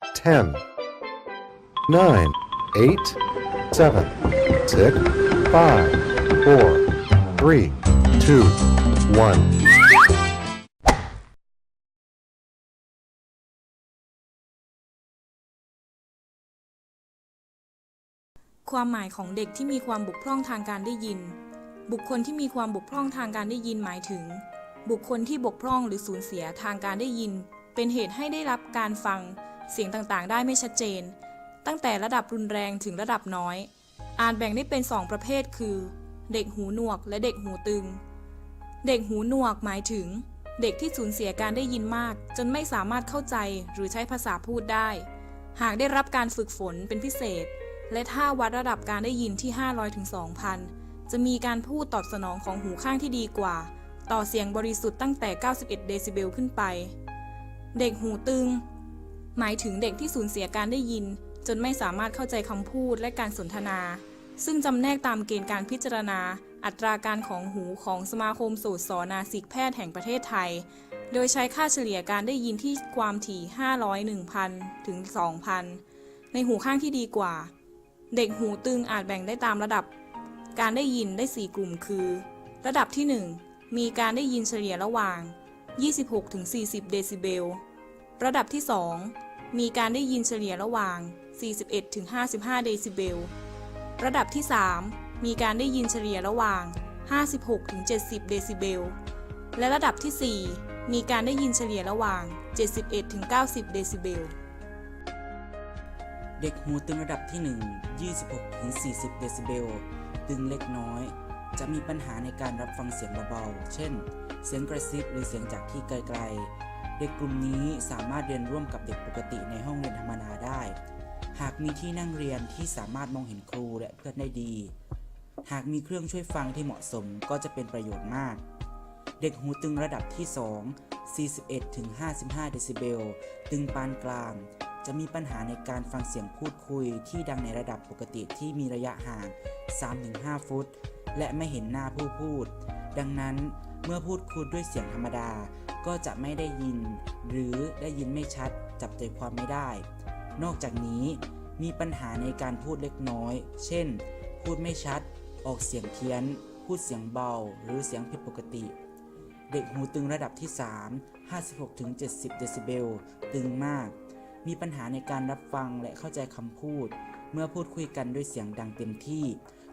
10, 9, 8, 7, 6, 5, 4, 3, 2, 1. ความหมายของเด็กที่มีความบกพร่องทางการได้ยิน บุคคลที่มีความบกพร่องทางการได้ยินหมายถึง บุคคลที่บกพร่องหรือสูญเสียทางการได้ยิน เป็นเหตุให้ได้รับการฟัง เสียงต่างๆ ได้ไม่ชัดเจน ตั้งแต่ระดับรุนแรงถึงระดับน้อย อาจแบ่งได้เป็น 2 ประเภทคือ เด็กหูหนวกและเด็กหูตึง เด็กหูหนวกหมายถึง เด็กที่สูญเสียการได้ยินมาก จนไม่สามารถเข้าใจหรือใช้ภาษาพูดได้ หากได้รับการฝึกฝนเป็นพิเศษ และถ้าวัดระดับการได้ยินที่ 500ถึง2,000 จะมีการพูดตอบสนองของหูข้างที่ดีกว่าต่อเสียงบริสุทธิ์ตั้งแต่ 91 เดซิเบลขึ้นไป เด็กหูตึง หมายถึงเด็กที่สูญเสียการได้ยิน จนไม่สามารถเข้าใจคำพูดและการสนทนา ซึ่งจำแนกตามเกณฑ์การพิจารณา อัตราการของหูของสมาคมสูตรสอนาสิกแพทย์แห่งประเทศไทย โดยใช้ค่าเฉลี่ยการได้ยินที่ความถี่ 500 1,000 ถึง 2,000 ในหูข้างที่ดีกว่า เด็กหูตึงอาจแบ่งได้ตามระดับ การได้ยินได้ 4 กลุ่มคือ ระดับที่ 1 มีการได้ยินเฉลี่ยระหว่าง 26-40 เดซิเบล ระดับที่ 2 มีการได้ยินเฉลี่ยระหว่าง 41-55 เดซิเบล ระดับที่ 3 มีการได้ยินเฉลี่ยระหว่าง 56-70 เดซิเบล และระดับที่ 4 มีการได้ยินเฉลี่ยระหว่าง 71-90 เดซิเบล เด็กหูตึงระดับที่ 1 26-40 เดซิเบล ตึงเล็กน้อย จะมีปัญหาในการรับฟังเสียงเบาๆ เช่น เสียงกระซิบหรือเสียงจากที่ไกลๆ เด็กกลุ่มนี้สามารถเรียนร่วมกับเด็กปกติในห้องเรียนธรรมดาได้ หากมีที่นั่งเรียนที่สามารถมองเห็นครูและเพื่อนได้ดี หากมีเครื่องช่วยฟังที่เหมาะสมก็จะเป็นประโยชน์มาก เด็กหูตึงระดับที่ 2 41-55 เดซิเบล ตึงปานกลาง จะมีปัญหาในการฟังเสียงพูดคุยที่ดังในระดับปกติที่มีระยะห่าง 3-5 ฟุต และไม่เห็นหน้าผู้พูด ดังนั้นเมื่อพูดคุยด้วยเสียงธรรมดา ก็จะไม่ได้ยิน หรือได้ยินไม่ชัดจับใจความไม่ได้ นอกจากนี้มีปัญหาในการพูดเล็กน้อย เช่น พูดไม่ชัด ออกเสียงเพี้ยน พูดเสียงเบา หรือเสียงผิดปกติ เด็กหูตึงระดับที่ 3 56-70 เดซิเบล ตึงมาก มีปัญหาในการรับฟังและเข้าใจคำพูด เมื่อพูดคุยกันด้วยเสียงดังเต็มที่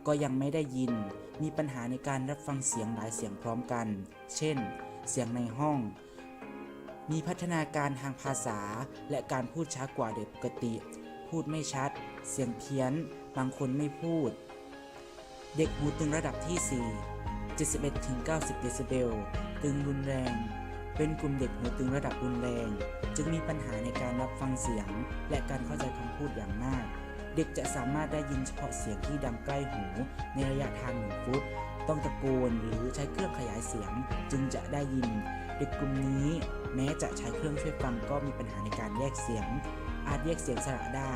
ก็ยังไม่ได้ยิน มีปัญหาในการรับฟังเสียงหลายเสียงพร้อมกัน เช่น เสียงในห้อง มีพัฒนาการทางภาษาและการพูดช้ากว่าเด็กปกติ พูดไม่ชัด เสียงเพี้ยน บางคนไม่พูด เด็กหูตึงระดับที่ 4 71-90 เดซิเบล ตึงรุนแรง เป็นกลุ่มเด็กหูตึงระดับรุนแรง จึงมีปัญหาในการรับฟังเสียง และการเข้าใจคำพูดอย่างมากเด็กจะสามารถได้ยินเฉพาะเสียงที่ดังใกล้หูในระยะทางหนึ่งฟุต ต้องตะโกนหรือใช้เครื่องขยายเสียงจึงจะได้ยิน เด็กกลุ่มนี้แม้จะใช้เครื่องช่วยฟังก็มีปัญหาในการแยกเสียง อาจแยกเสียงสระได้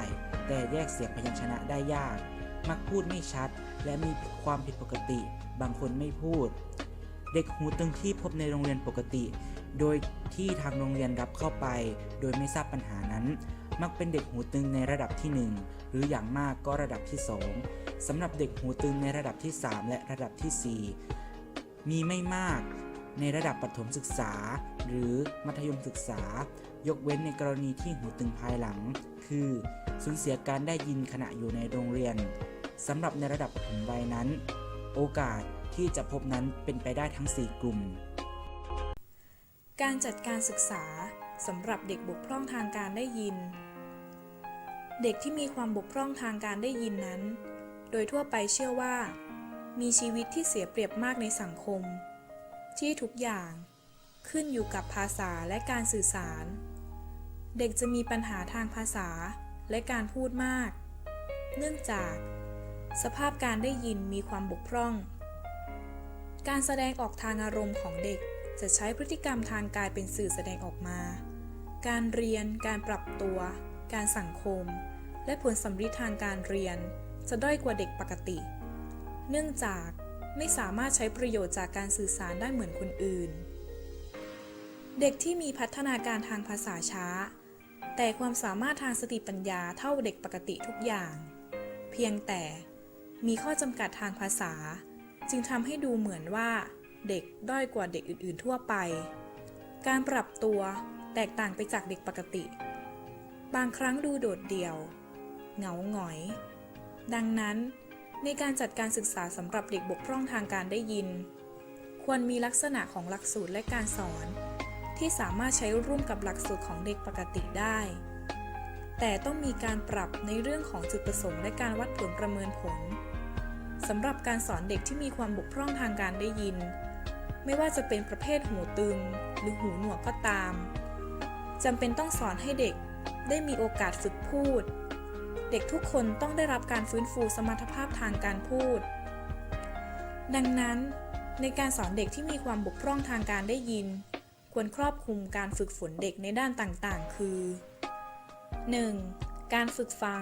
แต่แยกเสียงพยัญชนะได้ยาก มักพูดไม่ชัด และมีความผิดปกติ บางคนไม่พูด เด็กหูตึงที่พบในโรงเรียนปกติ โดยที่ทางโรงเรียนรับเข้าไป โดยไม่ทราบปัญหานั้น มักเป็นเด็กหูตึงในระดับที่ 1 หรืออย่างมากก็ระดับที่ 2สำหรับเด็กหูตึงในระดับที่ 3 และระดับทีสี่4 มีไม่มากในระดับประถมศึกษา หรือมัธยมศึกษา ยกเว้นในกรณีที่หูตึงภายหลัง คือสูญเสียการได้ยินขณะอยู่ในโรงเรียนสำหรับในระดับปฐมวัยนั้น โอกาสที่จะพบนั้นเป็นไปได้ทั้ง 4 กลุ่ม การจัดการศึกษา สำหรับเด็กบกพร่องทางการได้ยิน เด็กที่มีความบกพร่องทางการได้ยินนั้น โดยทั่วไปเชื่อว่า มีชีวิตที่เสียเปรียบมากในสังคม ที่ทุกอย่างขึ้นอยู่กับภาษาและการสื่อสาร เด็กจะมีปัญหาทางภาษาและการพูดมาก เนื่องจาก สภาพการได้ยินมีความบกพร่อง การแสดงออกทางอารมณ์ของเด็กจะใช้พฤติกรรมทางกายเป็นสื่อแสดงออกมา การเรียน การปรับตัว การสังคม และผลสำลิดทางการเรียน จะด้อยกว่าเด็กปกติ เนื่องจากไม่สามารถใช้ประโยชน์จากการสื่อสารได้เหมือนคนอื่น เด็กที่มีพัฒนาการทางภาษาช้า แต่ความสามารถทางสติปัญญาเท่าเด็กปกติทุกอย่าง เพียงแต่มีข้อจำกัดทางภาษา จึงทำให้ดูเหมือนว่า เด็กด้อยกว่าเด็กอื่น ๆ ทั่วไป การปรับตัวแตกต่างไปจากเด็กปกติ บางครั้งดูโดดเดี่ยว เหงาหงอย ดังนั้น ในการจัดการศึกษาสำหรับเด็กบกพร่องทางการได้ยิน ควรมีลักษณะของหลักสูตรและการสอน ที่สามารถใช้ร่วมกับหลักสูตรของเด็กปกติได้ แต่ต้องมีการปรับในเรื่องของจุดประสงค์และการวัดผลประเมินผลสำหรับการสอนเด็กที่มีความบกพร่องทางการได้ยิน ไม่ว่าจะเป็นประเภทหูตึง หรือหูหนวกก็ตามจำเป็นต้องสอนให้เด็กได้มีโอกาสฝึกพูด เด็กทุกคนต้องได้รับการฟื้นฟูสมรรถภาพทางการพูด ดังนั้น ในการสอนเด็กที่มีความบกพร่องทางการได้ยิน ควรครอบคลุมการฝึกฝนเด็กในด้านต่างๆ คือ 1. การฝึกฟัง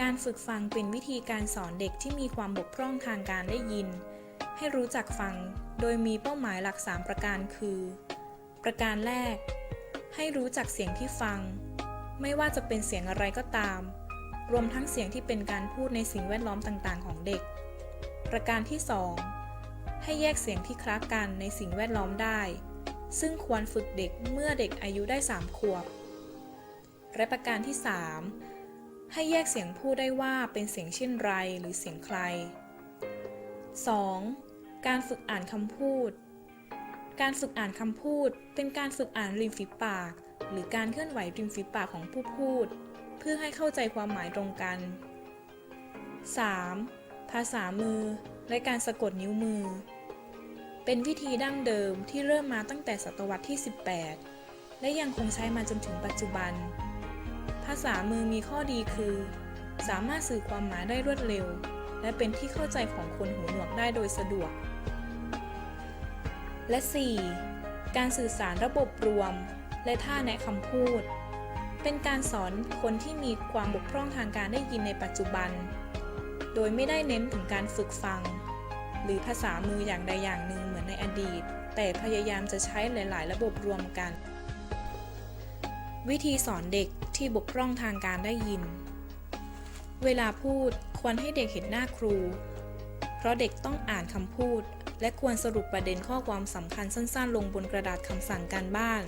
การฝึกฟังเป็นวิธีการสอนเด็กที่มีความบกพร่องทางการได้ยิน ให้รู้จักฟัง โดยมีเป้าหมายหลัก 3 ประการคือ ประการแรก ให้รู้จักเสียงที่ฟัง ไม่ว่าจะเป็นเสียงอะไรก็ตาม รวมทั้งเสียงที่เป็นการพูดในสิ่งแวดล้อมต่างๆ ของเด็ก ประการที่ 2 ให้แยกเสียงที่คล้ากันในสิ่งแวดล้อมได้ ซึ่งควรฝึกเด็กเมื่อเด็กอายุได้ 3 ขวบ และประการที่ 3 ให้แยกเสียงพูดได้ว่าเป็นเสียงเช่นไรหรือเสียงใคร 2. การฝึกอ่านคำพูด การฝึกอ่านคำพูด เป็นการฝึกอ่านริมฝีปาก หรือการเคลื่อนไหวริมฝีปากของผู้พูด เพื่อให้เข้าใจความหมายตรงกัน 3. ภาษามือ และการสะกดนิ้วมือ เป็นวิธีดั้งเดิมที่เริ่มมาตั้งแต่ศตวรรษที่ 18 และยังคงใช้มาจนถึงปัจจุบัน ภาษามือมีข้อดีคือ สามารถสื่อความหมายได้รวดเร็ว และเป็นที่เข้าใจของคนหูหนวกได้โดยสะดวก และ 4. การสื่อสารระบบรวม และท่าแนะคำพูด เป็นการสอนคนที่มีความบกพร่องทางการได้ยินในปัจจุบัน โดยไม่ได้เน้นถึงการฝึกฟัง หรือภาษามืออย่างใดอย่างหนึ่งเหมือนในอดีต แต่พยายามจะใช้หลาย ๆ ระบบรวมกัน วิธีสอนเด็กที่บกพร่องทางการได้ยิน เวลาพูดควรให้เด็กเห็นหน้าครู เพราะเด็กต้องอ่านคำพูด และควรสรุปประเด็นข้อความสำคัญสั้นๆ ลงบนกระดาษคำสั่งการบ้าน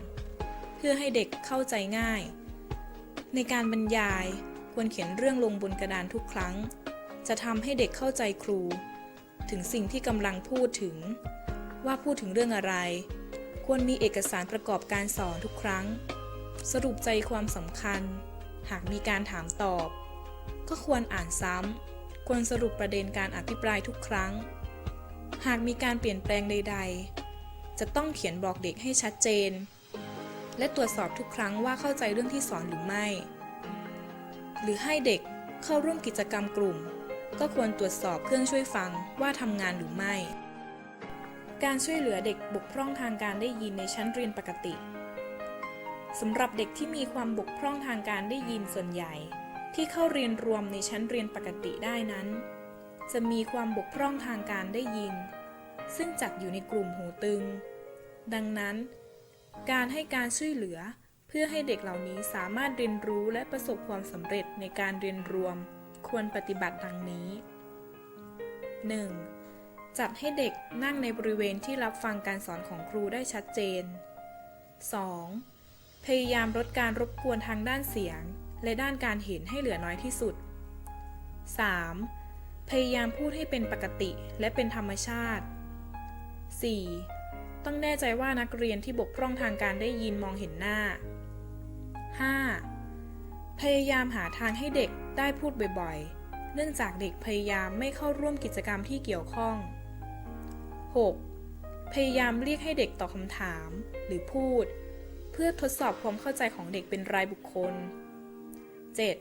เพื่อให้เด็กเข้าใจง่าย ในการบรรยายควรเขียนเรื่องลงบนกระดานทุกครั้ง จะทำให้เด็กเข้าใจครู ถึงสิ่งที่กำลังพูดถึง ว่าพูดถึงเรื่องอะไร ควรมีเอกสารประกอบการสอนทุกครั้ง สรุปใจความสำคัญ หากมีการถามตอบ ก็ควรอ่านซ้ำควรสรุปประเด็นการอภิปรายทุกครั้ง หากมีการเปลี่ยนแปลงใด ๆ จะต้องเขียนบอกเด็กให้ชัดเจน และตรวจสอบทุกครั้งว่าเข้าใจเรื่องที่สอนหรือไม่ หรือให้เด็กเข้าร่วมกิจกรรมกลุ่ม ก็ควรตรวจสอบเครื่องช่วยฟังว่าทำงานหรือไม่ การช่วยเหลือเด็กบกพร่องทางการได้ยินในชั้นเรียนปกติสำหรับเด็กที่มีความบกพร่องทางการได้ยินส่วนใหญ่ ที่เข้าเรียนรวมในชั้นเรียนปกติได้นั้น จะมีความบกพร่องทางการได้ยิน ซึ่งจัดอยู่ในกลุ่มหูตึง ดังนั้น การให้การช่วยเหลือเพื่อให้เด็กเหล่านี้สามารถเรียนรู้และประสบความสำเร็จในการเรียนรวม ควรปฏิบัติดังนี้ 1. จัดให้เด็กนั่งในบริเวณที่รับฟังการสอนของครูได้ชัดเจน 2. พยายามลดการรบกวนทางด้านเสียง และด้านการเห็นให้เหลือน้อยที่สุด 3. พยายามพูดให้เป็นปกติและเป็นธรรมชาติ 4. ต้องแน่ใจว่านักเรียนที่บกพร่องทางการได้ยินมองเห็นหน้า 5. พยายามหาทางให้เด็กได้พูดบ่อยๆ เนื่องจากเด็กพยายามไม่เข้าร่วมกิจกรรมที่เกี่ยวข้อง 6. พยายามเรียกให้เด็กตอบคำถามหรือพูด เพื่อทดสอบความเข้าใจของเด็กเป็นรายบุคคล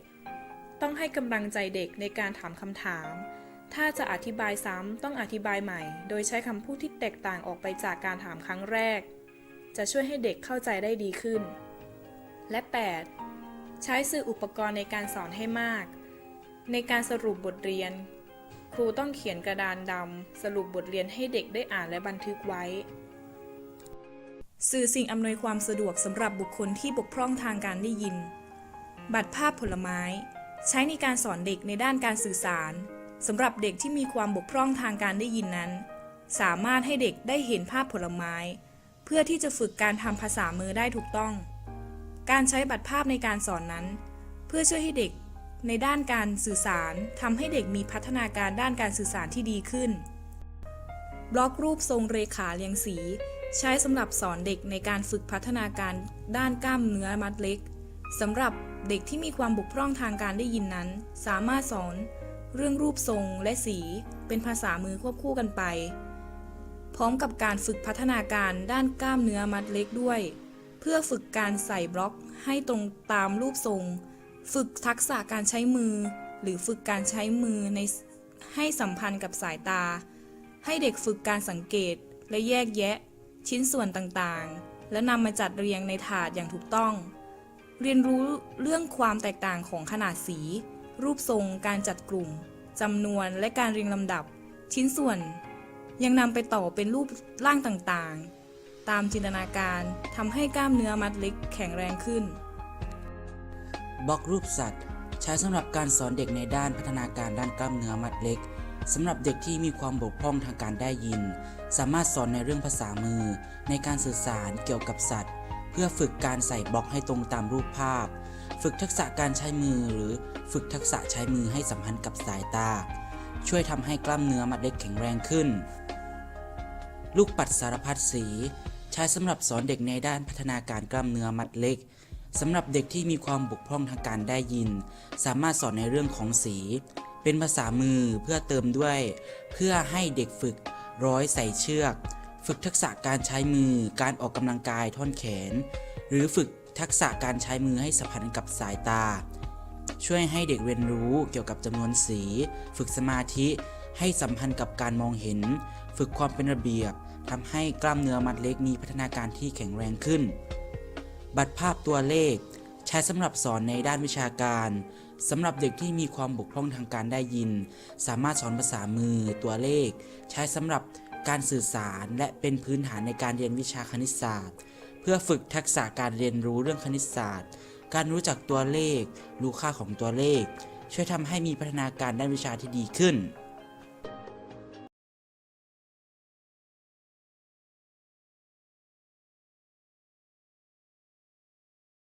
7. ต้องให้กำลังใจเด็กในการถามคำถาม ถ้าจะอธิบายซ้ำต้องอธิบายใหม่ โดยใช้คำพูดที่แตกต่างออกไปจากการถามครั้งแรก จะช่วยให้เด็กเข้าใจได้ดีขึ้น และ 8. ใช้สื่ออุปกรณ์ในการสอนให้มาก ในการสรุปบทเรียน ครูต้องเขียนกระดานดำสรุปบทเรียนให้เด็กได้อ่านและบันทึกไว้ สื่อสิ่งอำนวยความสะดวกสำหรับบุคคลที่บกพร่องทางการได้ยิน บัตรภาพผลไม้ ใช้ในการสอนเด็กในด้านการสื่อสาร สำหรับเด็กที่มีความบกพร่องทางการได้ยินนั้น สามารถให้เด็กได้เห็นภาพผลไม้ เพื่อที่จะฝึกการทำภาษามือได้ถูกต้อง การใช้บัตรภาพในการสอนนั้น เพื่อช่วยให้เด็กในด้านการสื่อสารทำให้เด็กมีพัฒนาการด้านการสื่อสารที่ดีขึ้น บล็อกรูปทรงเรขาเรียงสี ใช้สำหรับสอนเด็กในการฝึกพัฒนาการด้านกล้ามเนื้อมัดเล็กสำหรับเด็กที่มีความบกพร่องทางการได้ยินนั้น สามารถสอน เรื่องรูปทรงและสีเป็นภาษามือควบคู่กันไป พร้อมกับการฝึกพัฒนาการด้านกล้ามเนื้อมัดเล็กด้วย เพื่อฝึกการใส่บล็อกให้ตรงตามรูปทรง ฝึกทักษะการใช้มือ หรือฝึกการใช้มือในให้สัมพันธ์กับสายตา ให้เด็กฝึกการสังเกตและแยกแยะ ชิ้นส่วนต่างๆ และนำมาจัดเรียงในถาดอย่างถูกต้อง เรียนรู้เรื่องความแตกต่างของขนาดสี รูปทรง การจัดกลุ่มจำนวนและการเรียงลำดับ ชิ้นส่วน ยังนำไปต่อเป็นรูปร่างต่างๆ ตามจินตนาการทำให้กล้ามเนื้อมัดเล็กแข็งแรงขึ้นบล็อกรูปสัตว์ ใช้สำหรับการสอนเด็กในด้านพัฒนาการด้านกล้ามเนื้อมัดเล็กสำหรับเด็กที่มีความบกพร่องทางการได้ยิน สามารถสอนในเรื่องภาษามือ ในการสื่อสารเกี่ยวกับสัตว์ เพื่อฝึกการใส่บล็อกให้ตรงตามรูปภาพ ฝึกทักษะการใช้มือหรือฝึกทักษะใช้มือให้สัมพันธ์กับสายตา ช่วยทำให้กล้ามเนื้อมัดเล็กแข็งแรงขึ้น ลูกปัดสารพัดสี ใช้สำหรับสอนเด็กในด้านพัฒนาการกล้ามเนื้อมัดเล็กสำหรับเด็กที่มีความบกพร่องทางการได้ยิน สามารถสอนในเรื่องของสี เป็นภาษามือเพื่อเติมด้วย เพื่อให้เด็กฝึกร้อยใส่เชือก ฝึกทักษะการใช้มือ การออกกำลังกายท่อนแขน หรือฝึก ทักษะการใช้มือให้สัมพันธ์กับสายตา ช่วยให้เด็กเรียนรู้เกี่ยวกับจำนวนสี ฝึกสมาธิ ให้สัมพันธ์กับการมองเห็น ฝึกความเป็นระเบียบทำให้กล้ามเนื้อมัดเล็กมีพัฒนาการที่แข็งแรงขึ้น บัตรภาพตัวเลข ใช้สำหรับสอนในด้านวิชาการสำหรับเด็กที่มีความบกพร่องทางการได้ยิน สามารถสอนภาษามือตัวเลข ใช้สำหรับการสื่อสารและเป็นพื้นฐานในการเรียนวิชาคณิตศาสตร์ เพื่อฝึกทักษะการเรียนรู้เรื่องคณิตศาสตร์ การรู้จักตัวเลข รู้ค่าของตัวเลข ช่วยทำให้มีพัฒนาการด้านวิชาที่ดีขึ้น